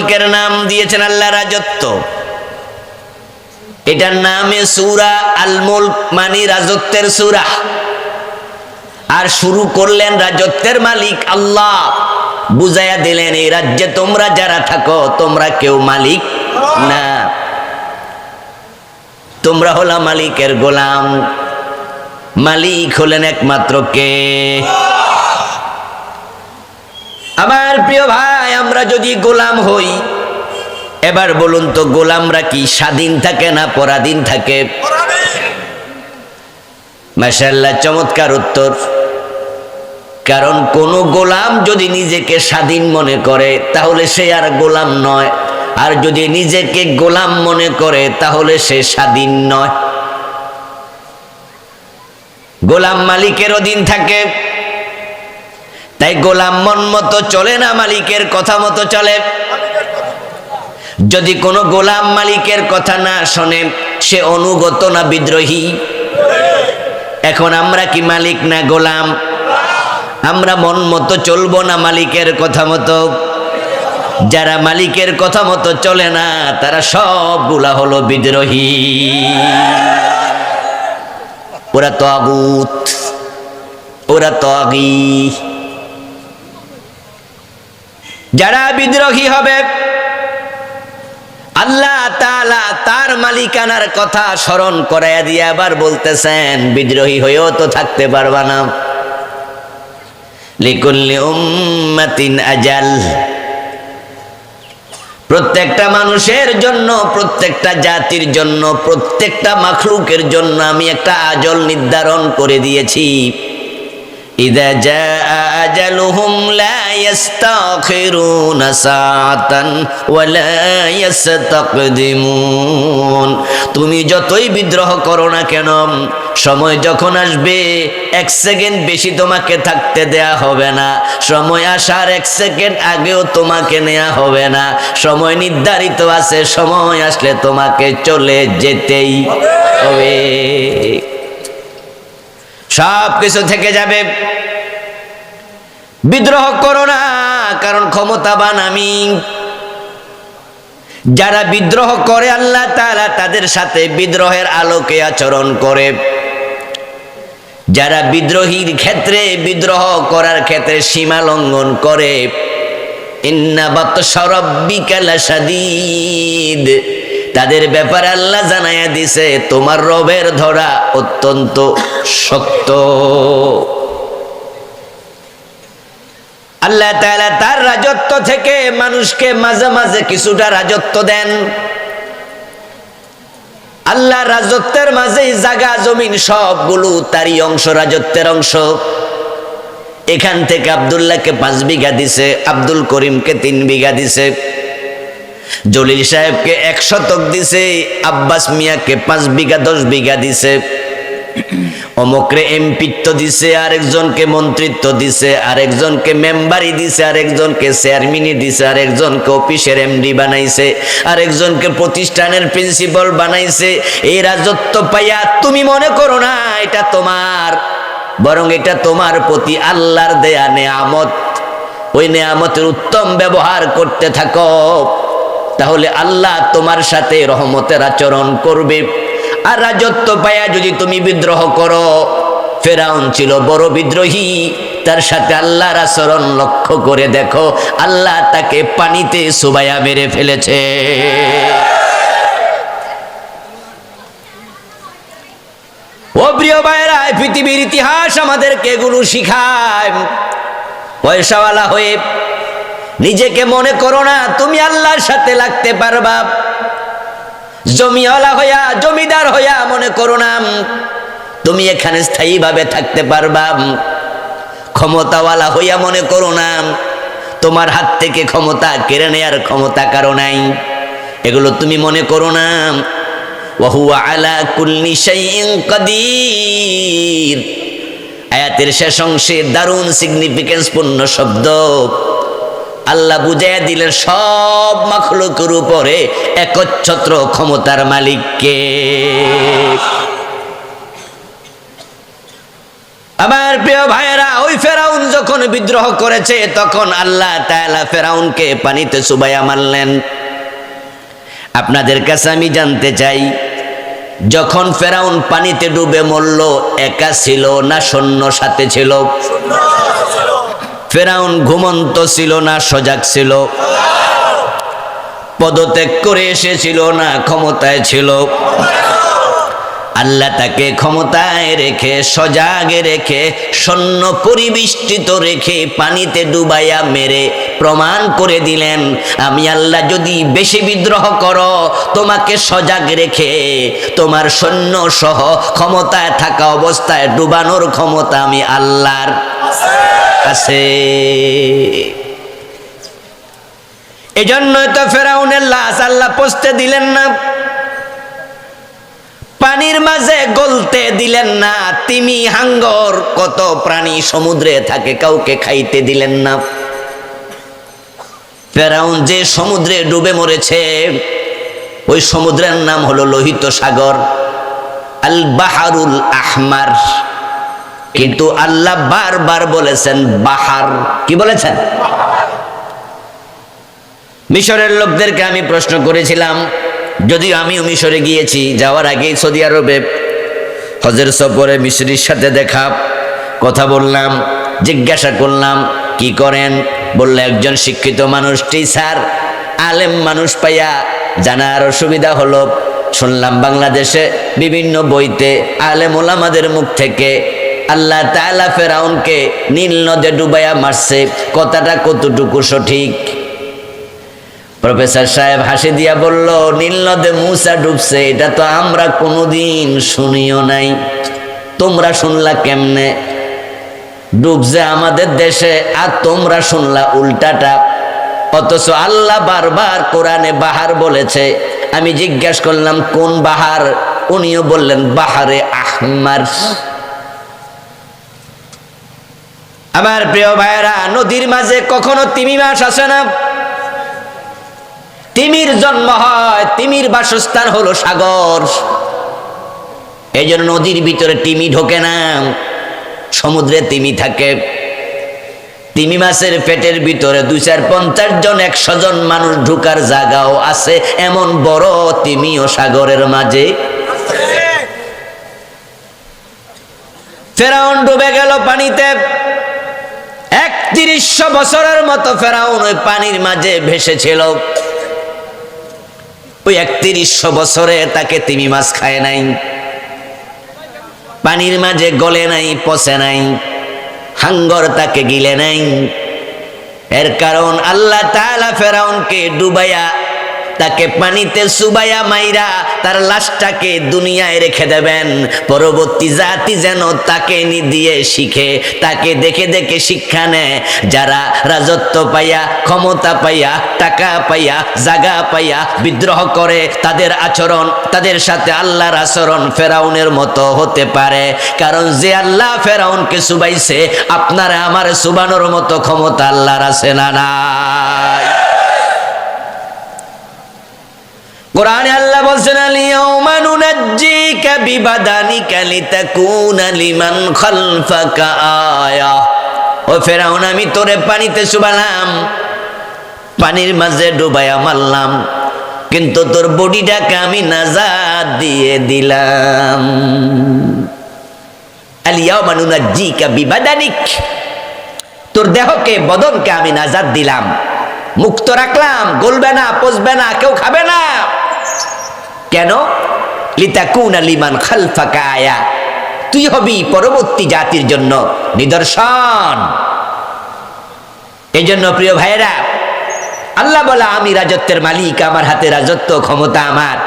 মুলকের নাম দিয়েছেন আল্লাহ রাজত্ব। এটার নামে সুরা আল মুলক মানে রাজত্বের সুরা। আর শুরু করলেন রাজত্বের মালিক আল্লাহ। বুঝাইয়া দিলেন, এই রাজ্যে তোমরা যারা থাকো, তোমরা কেউ মালিক না। তোমরা হলা মালিকের গোলাম। মালিক হলেন একমাত্র কে? আমার প্রিয় ভাই, আমরা যদি গোলাম হই, এবার বলুন তো গোলামরা কি স্বাধীন থাকে না পরাধীন থাকে? মাসাল্লাহ চমৎকার উত্তর। কারণ কোন গোলাম যদি নিজেকে স্বাধীন মনে করে, তাহলে সে আর গোলাম নয়। আর যদি নিজেকে গোলাম মনে করে, তাহলে সে স্বাধীন নয়। গোলাম মালিকের অধীন থাকে। তাই গোলাম মন মতো চলে না মালিকের কথা মতো চলে। যদি কোনো গোলাম মালিকের কথা না শোনে, সে অনুগত না বিদ্রোহী। এখন আমরা কি মালিক না গোলাম? আমরা মন মতো চলবো না মালিকের কথা মতো। যারা মালিকের কথা মতো চলে না, তারা সবগুলা হলো বিদ্রোহী। ওরা তো আগুত ওরা তো আগি যারা বিদ্রোহী হবে, আল্লাহ তার মালিকানার কথা স্মরণ করাইয়া দিয়ে আবার বলতেছেন, বিদ্রোহী হয়েও তো থাকতে পারবা না। প্রত্যেকটা মানুষের জন্য, প্রত্যেকটা জাতির জন্য, প্রত্যেকটা মাখলুকের জন্য আমি একটা আজল নির্ধারণ করে দিয়েছি। জা আজালুহুম লা ইস্তাখিরুনা সাআতান ওয়া লা ইস্তাকদিমুন তুমি যতই বিদ্রোহ করো না কেন, সময় যখন আসবে, এক সেকেন্ড বেশি তোমাকে থাকতে দেয়া হবে না। সময় আসার এক সেকেন্ড আগেও তোমাকে নেওয়া হবে না। সময় নির্ধারিত আছে, সময় আসলে তোমাকে চলে যেতেই হবে। সব কিছু থেকে যাবে। বিদ্রোহ করো না, কারণ ক্ষমতাবান আমি। যারা বিদ্রোহ করে আল্লাহ তাআলা, তাদের সাথে বিদ্রোহের আলোকে আচরণ করে। যারা বিদ্রোহীর ক্ষেত্রে বিদ্রোহ করার ক্ষেত্রে সীমা লঙ্ঘন করে ইন্নাবাত সরব্বিকালা সাদিদ তাদের ব্যাপারে আল্লাহ জানাইয়া দিছে, তোমার রবের ধরা অত্যন্ত শক্ত। আল্লাহ তাআলা তার রাজত্ব থেকে মানুষকে মাঝে মাঝে কিছুটা রাজত্ব দেন। আল্লাহ রাজত্বের মাঝেই জাগা জমিন সবগুলো তারই অংশ, রাজত্বের অংশ। এখান থেকে আবদুল্লাহকে পাঁচ বিঘা দিছে, আব্দুল করিমকে তিন বিঘা দিছে। জলিল সাহেবকে এক শতক দিছে, আব্বাস মিয়াকে পাঁচ বিঘা, দশ বিঘা দিছে। অমকরে এমপিত্ব দিছে, আরেকজনকে মন্ত্রিত্ব দিছে, আরেকজনকে মেম্বারি দিছে, আরেকজনকে চেয়ারম্যানই দিছে, আরেকজনকে অফিসের এমডি বানাইছে, আরেকজনকে প্রতিষ্ঠানের প্রিন্সিপাল বানাইছে। এই রাজত্ব পাইয়া তুমি মনে করো না, এটা তোমার, বরং এটা তোমার প্রতি আল্লাহর দেয়া নেয়ামত। ওই নেয়ামতের উত্তম ব্যবহার করতে থাকো। তাহলে আল্লাহ তোমার সাথে রহমতের আচরণ করবে। আর রাজত্ব পায়া যদি তুমি বিদ্রোহ করো, ফেরাউন ছিল বড় বিদ্রোহী। তার সাথে আল্লাহর আচরণ লক্ষ্য করে দেখো, আল্লাহ তাকে পানিতে সুবাইয়া মেরে ফেলেছে। ও প্রিয় ভাইরা পৃথিবীর ইতিহাস আমাদেরকে এগুলো শিখায়। পয়সাওয়ালা হয়ে নিজেকে মনে করো না, তুমি আল্লাহর সাথে লাগতে পারবা। জমিওয়ালা হইয়া, জমিদার হইয়া মনে করো না, তুমি এখানে স্থায়ীভাবে থাকতে পারবা। ক্ষমতাওয়ালা হইয়া মনে করো না, তোমার হাত থেকে ক্ষমতা কেড়ে নেয়ার ক্ষমতা কারও নাই। এগুলো তুমি মনে করো না। ওয়াহুয়া আলা কুল্লি কাদির। আয়াতের শেষ অংশে দারুণ সিগনিফিকেন্স পূর্ণ শব্দ। আল্লাহ বুঝাইয়া দিলেন, সব মাখলুকের উপরে একচ্ছত্র ক্ষমতার মালিককে। আমার প্রিয় ভাইয়েরা, ওই ফেরাউন যখন বিদ্রোহ করেছে, তখন আল্লাহ তাআলা ফেরাউনকে পানিতে চুবাইয়া মারলেন। আপনাদের কাছে আমি জানতে চাই, যখন ফেরাউন পানিতে ডুবে মরল, একা ছিল না সৈন্য সাথে ছিল? ফেরাউন ঘুমন্ত ছিল না, সজাগ ছিল। পদত্যাগ করে এসেছিল না, ক্ষমতায় ছিল। আল্লাহ তাকে ক্ষমতায় রেখে, সজাগে রেখে সৈন্য পরিবেষ্টিত রেখে পানিতে ডুবাইয়া মেরে প্রমাণ করে দিলেন, আমি আল্লাহ যদি বেশি বিদ্রোহ করো, তোমাকে সজাগ রেখে তোমার সৈন্য সহ ক্ষমতায় থাকা অবস্থায় ডুবানোর ক্ষমতা আমি আল্লাহর। আছে। এজন্যই তো ফেরাউনের লাশ আল্লাহ দিলেন না। পানির মাঝে গলতে দিলেন না। তিমি হাঙ্গর কত প্রাণী সমুদ্রে থাকে, কাউকে খাইতে দিলেন না। ফেরাউন যে সমুদ্রে ডুবে মরেছে, ওই সমুদ্রের নাম হলো লোহিত সাগর আল বাহারুল আহমার। কিন্তু আল্লাহ বারবার বলেছেন, বাহার। কি বলেছেন? মিশরের লোকদেরকে আমি প্রশ্ন করেছিলাম, যদিও আমিও মিশরে গিয়েছি, যাওয়ার আগে সৌদি আরবে হজের সফরে মিশরির সাথে দেখা, কথা বললাম, জিজ্ঞাসা করলাম, কি করেন? বললে, একজন শিক্ষিত মানুষ, টিচার, আলেম মানুষ পাইয়া জানার অসুবিধা হলো। শুনলাম বাংলাদেশে বিভিন্ন বইতে আলেম ওলামাদের মুখ থেকে আল্লাহ তাআলা ফেরাউনকে নীল নদে ডুবাইয়া মারছে। কথাটা কতটুকু সঠিক? প্রফেসর সাহেব হাসি দিয়া বলল, নীল নদে মুসা ডুবছে, এটা তো আমরা কোনোদিন শুনিও নাই। তোমরা শুনলা কেমনে? ডুবছে আমাদের দেশে, আর তোমরা শুনলা উল্টাটা। অথচ আল্লাহ বারবার কোরআনে বাহার বলেছে। আমি জিজ্ঞেস করলাম, কোন বাহার? উনিও বললেন, বাহারে আহমার। আমার প্রিয় ভাইয়েরা, নদীর মাঝে কখনো তিমি মাছ আসে না। তিমির জন্ম হয়, তিমির বাসস্থান হলো সাগর। এই জন্য নদীর ভিতরে তিমি ঢোকে না, সমুদ্রে তিমি থাকে। তিমি মাছের পেটের ভিতরে দুই চার পঞ্চাশ জন, একশো জন মানুষ ঢুকার জায়গাও আছে, এমন বড় তিমি ও সাগরের মাঝে। ফেরাউন ডুবে গেল পানিতে। একত্রিশশো বছরের মতো ফেরাউন ওই পানির মাঝে ভেসেছিল। ওই একত্রিশশো বছরে তাকে তিমি মাছ খায় নাই। পানির মাঝে গলে নাই, পচে নাই, হাঙ্গর তাকে গিলে নাই। এর কারণ আল্লাহ তালা ফেরাউনকে ডুবাইয়া তাকে পানিতে সুবাইয়া মাইরা তার লাশটাকে দুনিয়ায় রেখে দেবেন। পরবর্তী জাতি যেন তাকে নি দিয়ে শিখে, তাকে দেখে দেখে শিক্ষা নেয়। যারা রাজত্ব পাইয়া, ক্ষমতা পাইয়া, টাকা পাইয়া, জাগা পাইয়া বিদ্রোহ করে, তাদের আচরণ, তাদের সাথে আল্লাহর আচরণ ফেরাউনের মতো হতে পারে। কারণ যে আল্লাহ ফেরাউনকে সুবাইছে, আপনারা আমার সুবানোর মতো ক্ষমতা আল্লাহর আছে না নাই? কোরআনে আল্লাহ বলছেন আলিয়াউমা নুনাজ্জিকা বিবাদানিকা লিতাকুনা লিমান খালফাকা আয়া। ও ফেরাউন, আমি তোরে পানিতে শুবালাম, পানির মাঝে ডুবাইয়া মারলাম, কিন্তু তোর বডিটাকে আমি নাজাদ দিয়ে দিলাম। আলিয়াউমা নুনাজ্জিকা বিবাদানিক, তোর দেহকে, বদনকে আমি নাজাদ দিলাম। মুক্ত রাখলাম, গলবে না, পচবে না, কেউ খাবে না। কেন? লিতাকুনা লিমান খালফাকা আয়া। তুই হবি পরবর্তী জাতির জন্য নিদর্শন। এই জন্য প্রিয় ভাইয়েরা, আল্লাহ বলা, আমি রাজত্বের মালিক, আমার হাতে রাজত্ব ক্ষমতা আমার।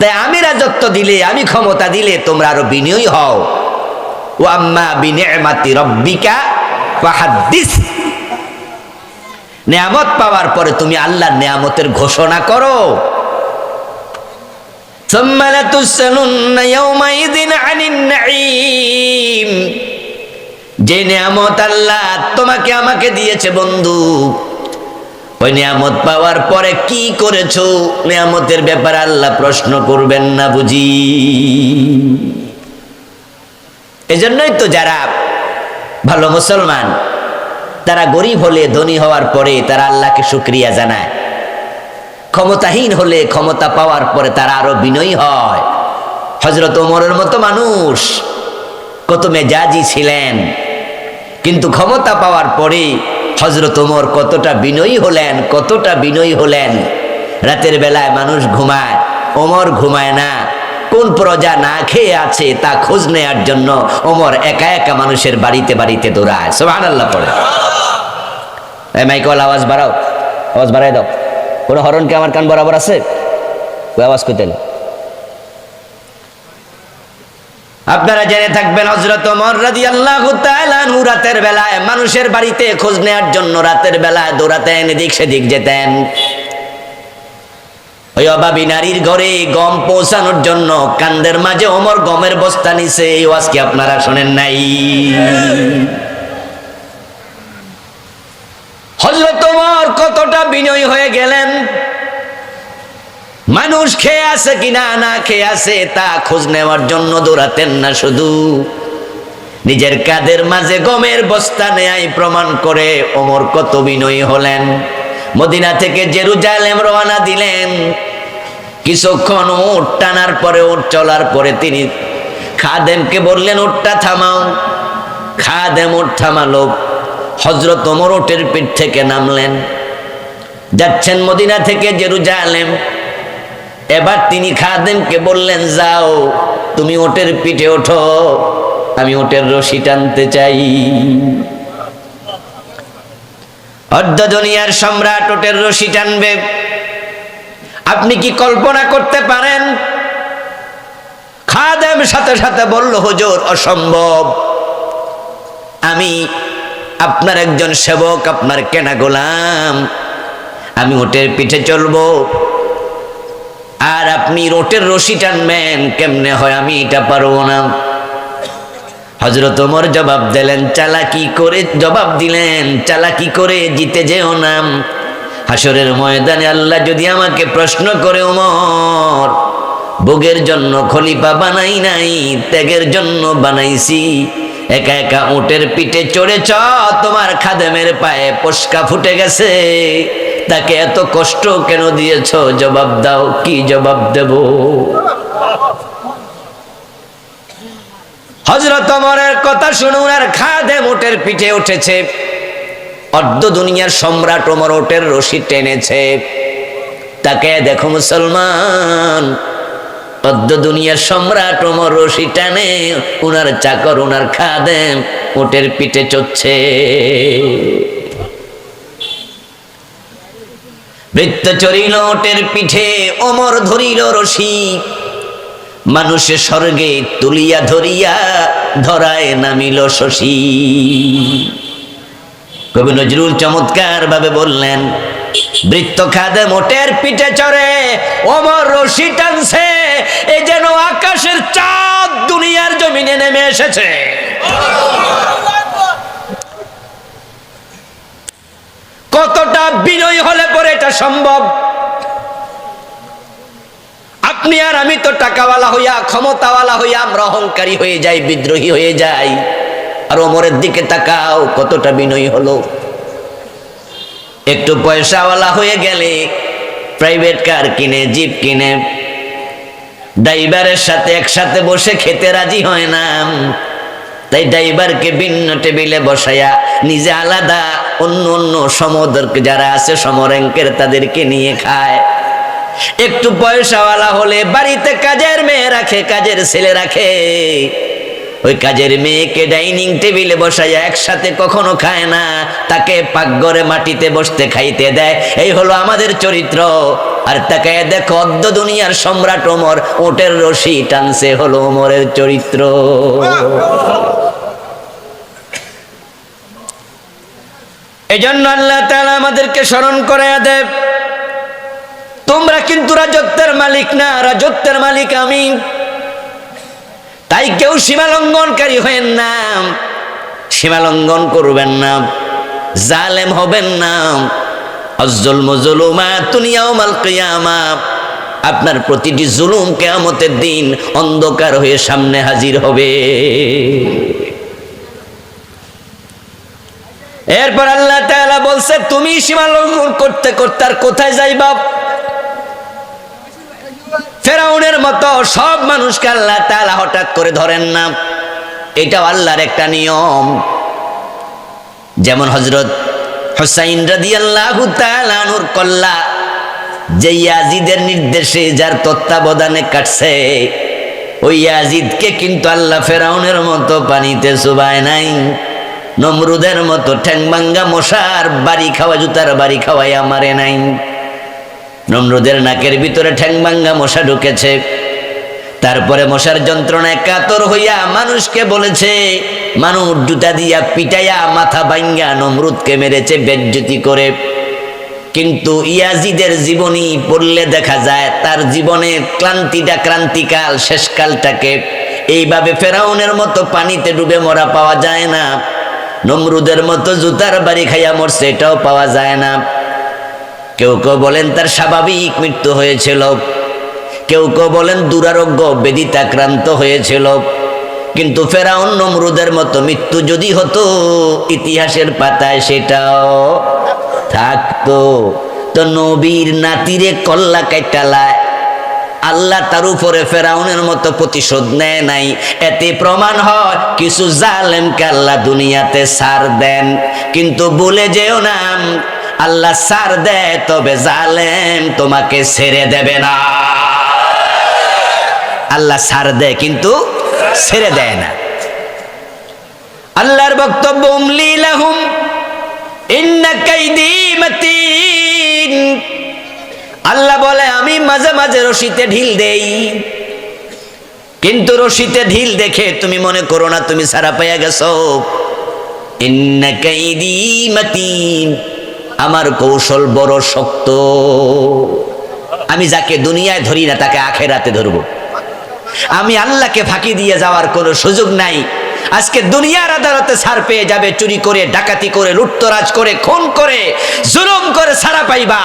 তাই আমি রাজত্ব দিলে, আমি ক্ষমতা দিলে তোমরা আরও বিনয়ী হও। ও আম্মা বিনিয়ামাতি রব্বিকা ফাহাদ্দিস। নেয়ামত পাওয়ার পরে তুমি আল্লাহর নেয়ামতের ঘোষণা করো। ثم لتسألن يومئذ عن النعيم যে নিয়ামত আল্লাহ তোমাকে আমাকে দিয়েছে বন্ধু ওই নিয়ামত পাওয়ার পরে কি করেছো নিয়ামতের ব্যাপারে আল্লাহ প্রশ্ন করবেন না বুঝি এজন্যই তো যারা ভালো মুসলমান তারা গরিব হলে ধনী হওয়ার পরে তারা আল্লাহকে শুক্রিয়া জানায় ক্ষমতাহীন হলে ক্ষমতা পাওয়ার পরে তারা আরও বিনয়ী হয়। হজরত ওমরের মতো মানুষ কত মেজাজি ছিলেন, কিন্তু ক্ষমতা পাওয়ার পরে হজরত ওমর কতটা বিনয়ী হলেন, কতটা বিনয়ী হলেন। রাতের বেলায় মানুষ ঘুমায়, ওমর ঘুমায় না। কোন প্রজা না খেয়ে আছে তা খোঁজ নেয়ার জন্য ওমর একা একা মানুষের বাড়িতে বাড়িতে দৌড়ায়। সোহান আল্লাহ পড়ে মাইকল আওয়াজ বাড়াও, আওয়াজ বাড়াই দাও। কোনো হরণ কি আমার কান বরাবর আছে? ওই আওয়াজ করতে আপনারা জেনে থাকবেন হজরত তাআলা নূর রাতের বেলায় মানুষের বাড়িতে খোঁজ নেওয়ার জন্য রাতের বেলায় দৌড়াতেন, এদিক সেদিক যেতেন। ওই অভাবী নারীর ঘরে গম পৌঁছানোর জন্য কান্দের মাঝে ওমর গমের বস্তা নিছে, এই ওয়াজ কি আপনারা শোনেন নাই? হজরত বিনয়ী হয়ে গেলেন। মানুষ খেয়ে আছে কিনা না খেয়ে আছে, তা খোঁজ নেওয়ার জন্য দৌড়াতেন না শুধু। নিজের কাদের মাঝে গমের বস্তা নেয় প্রমাণ করে ওমর কত বিনয়ী হলেন। মদিনা থেকে জেরুজালেম রওনা দিলেন। কিছুক্ষণ উঠ টানার পরে উঠ চলার পরে তিনি খাদেমকে বললেন উঠটা থামাও। খাদেম উঠ থামালো। হজরত ওমর ওটের পিঠ থেকে নামলেন। যাচ্ছেন মদিনা থেকে জেরুজালেম। এবার তিনি খাদেমকে বললেন, যাও, তুমি ওটের পিঠে ওঠো, আমি ওটের রশি টানতে চাই। অর্ধ দুনিয়ার সম্রাট ওটের রশি টানবে। আপনি কি কল্পনা করতে পারেন? খাদেম সাথে সাথে বলল, হুজুর, অসম্ভব। আমি আপনার একজন সেবক, আপনার কেনা গোলাম। আমি ওটের পিঠে চলবো। আর আপনি রোটের রশি টানবেন, কেমনে হয় আমি এটা পারব না। হজরত ওমর জবাব দিলেন, চালাকি করে জবাব দিলেন, চালাকি করে জিতে যেও নাম হাসরের ময়দানে আল্লাহ যদি আমাকে প্রশ্ন করে, ওমর, ভোগের জন্য খলিফা বানাই নাই, ত্যাগের জন্য বানাইছি একা একা উটের পিঠে চড়েছ, তোমার খাদেমের পায়ে পস্কা ফুটে গেছে। তাকে এত কষ্ট কেন দিয়েছ? জবাব দাও, কি জবাব দেব? হজরত অমরের কথা শুনুন, আর খাদে মোটের পিঠে উঠেছে। অর্ধ দুনিয়ার সম্রাট ওমর ওটের রশি টেনেছে। তাকে দেখো মুসলমান অর্ধ দুনিয়ার সম্রাট ওমর রশি টানে, উনার চাকর, উনার খাদেম ওটের পিঠে চড়ছে। বৃত্ত চরিল ওটের পিঠে, ওমর ধরিল রশি। মানুষে স্বর্গে তুলিয়া ধরিয়া, ধরায় নামিল শশী। কবি নজরুল চমৎকার ভাবে বললেন, বৃত্ত খাদে মোটের পিঠে চড়ে, ওমর রশি টানছে। এ যেন আকাশের চাঁদ দুনিয়ার জমিনে নেমে এসেছে। কতটা বিনয় হলে পরে এটা সম্ভব? আপনি আর আমি তো টাকাওয়ালা হইয়া, ক্ষমতাওয়ালা হইয়া আমরা অহংকারী হয়ে যাই, বিদ্রোহী হয়ে যাই। আর ওমরের দিকে তাকাও, কতটা বিনয়ী হলো। একটু পয়সাওয়ালা হয়ে গেলে প্রাইভেট কার কিনে জিপ কিনে ড্রাইভারের সাথে একসাথে বসে খেতে রাজি হয় না। তাই ড্রাইভারকে ভিন্ন টেবিলে বসাইয়া নিজে আলাদা, অন্য অন্য সমদরকে যারা আছে সমর্যাঙ্কের তাদেরকে নিয়ে খায়। একটু পয়সাওয়ালা হলে বাড়িতে কাজের মেয়ে রাখে, কাজের ছেলে রাখে। ওই কাজের মেয়েকে ডাইনিং টেবিলে বসাইয়া একসাথে কখনো খায় না। তাকে পাকঘরে মাটিতে বসতে খাইতে দেয়। এই হলো আমাদের চরিত্র। আর তাকে দেখো অদ্য দুনিয়ার সম্রাট ওমর, ওটের রশি টানছে হলো ওমরের চরিত্র। এজন্য আল্লাহ তাআলা আমাদেরকে স্মরণ করে দেব তোমরা কিন্তু রাজত্বের মালিক না, রাজত্বের মালিক আমি। তাই কেউ সীমা লঙ্ঘনকারী হয়েন না। সীমা লঙ্ঘন করবেন না। জালেম হবেন না। অজ্জল মজলুমা তুনিয়াও মাল কিয়ামা। আপনার প্রতিটি জুলুম কেয়ামতের দিন অন্ধকার হয়ে সামনে হাজির হবে। এরপর আল্লাহ তাআলা বলছে, তুমি সীমা লঙ্ঘন করতে করতে আর কোথায় যাইবা? ফেরাউনের মতো সব মানুষকে আল্লাহ তালা হঠাৎ করে ধরেন না। এটাও আল্লাহর একটা নিয়ম। যেমন হজরত হুসাইন তাআলা আনহুর কল্লা, যে ইয়াজিদের নির্দেশে যার তত্ত্বাবধানে কাটছে, ওই ইয়াজিদকে কিন্তু আল্লাহ ফেরাউনের মতো পানিতে চুবায় নাই। নমরুদের মতো ঠ্যাংবাঙ্গা মশার বাড়ি খাওয়া, জুতার বাড়ি খাওয়াই আমারে নাই। নমরুদের নাকের ভিতরে ঠ্যাংবাঙ্গা মশা ঢুকেছে। তারপরে মশার যন্ত্রণায় কাতর হইয়া মানুষকে বলেছে, মানুষ জুতা দিয়া পিটাইয়া মাথা ভাঙ্গা নমরুদকে মেরেছে বেজ্জতি করে। কিন্তু ইয়াজিদের জীবনী পড়লে দেখা যায়, তার জীবনে ক্লান্তিটা ক্রান্তিকাল, শেষকালটাকে। এইভাবে ফেরাউনের মতো পানিতে ডুবে মরা পাওয়া যায় না। নমরুদের মতো জুতার বাড়ি খাইয়া মরছে, এটাও পাওয়া যায় না। কেউ কেউ বলেন তার স্বাভাবিক মৃত্যু হয়েছিল। কেউ কেউ বলেন দুরারোগ্য বেদিতাক্রান্ত হয়েছিল। কিন্তু ফেরাউন নমরুদের মতো মৃত্যু যদি হতো, ইতিহাসের পাতায় সেটাও থাকতো। তো নবীর নাতিরে কল্লা কাইটালায় আল্লাহ তার উপরে ফেরাউনের মতো প্রতিশোধ নেয় নাই। এতে প্রমাণ হয় কিছু জালেমকে আল্লাহ দুনিয়াতে সার দেন। কিন্তু বলে যেও না আল্লাহ সার দেয়, তবে জালেম তোমাকে ছেড়ে দেবে না। আল্লাহ সার দেয়, কিন্তু ছেড়ে দেয় না। আল্লাহর বক্তব্য, উমলি লাহুম আল্লাহ বলে, আমি মাঝে মাঝে রশিতে ঢিল দেই। কিন্তু রশিতে ঢিল দেখে তুমি মনে করো না, তুমি সারা পাইয়া গেছো। ইন্না কাইদি মাতিন। আমার কৌশল বড় শক্ত। আমি যাকে দুনিয়ায় ধরি না, তাকে আখেরাতে ধরবো। আমি আল্লাহকে ফাঁকি দিয়ে যাওয়ার কোনো সুযোগ নাই। আজকে দুনিয়ার আদালতে ছাড় পেয়ে যাবে, চুরি করে, ডাকাতি করে, লুটতরাজ করে, খুন করে, জুলুম করে ছাড়া পাইবা।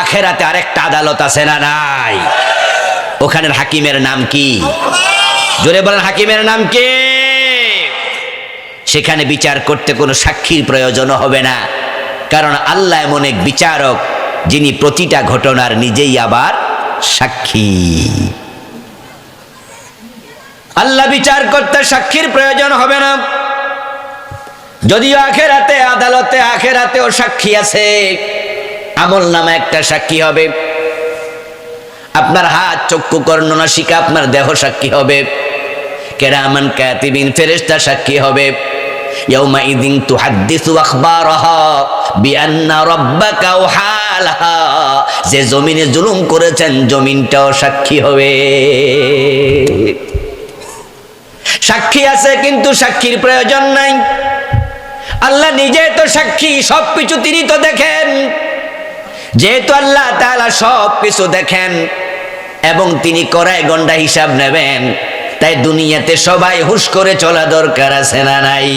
আখেরাতে আরেকটা আদালত আছে না নাই? ওখানের হাকিমের নাম কি? জোরে বলেন, হাকিমের নাম কি? সেখানে বিচার করতে কোনো সাক্ষীর প্রয়োজন হবে না। কারণ আল্লাহ এমন এক বিচারক যিনি প্রতিটা ঘটনার নিজেই আবার সাক্ষী। আল্লাহ বিচার করতে সাক্ষীর প্রয়োজন হবে না। যদিও আখেরাতে, আদালতে, আখেরাতেও সাক্ষী আছে, আমল নামে একটা সাক্ষী হবে। আপনার হাত, চক্ষু, কর্ণ, নাসিকা, আপনার দেহ সাক্ষী হবে। কেরামান কাতিবিন ফেরেশতা সাক্ষী হবে। ইয়াউমাইদিন তুহাদ্দিসু আখবারাহা বিআন্না রাব্বাকা ওয়াহালাহা যে জমিনে জুলুম করেছেন, জমিনটাও সাক্ষী হবে। সাক্ষী আছে, কিন্তু সাক্ষীর প্রয়োজন নাই। আল্লাহ নিজে তো সাক্ষী, সব কিছু তিনি তো দেখেন। যেহেতু আল্লাহ তাআলা সব কিছু দেখেন, এবং তিনি করায় গন্ডা হিসাব নেবেন তাই দুনিয়াতে সবাই হুশ করে চলা দরকার আছে না নাই?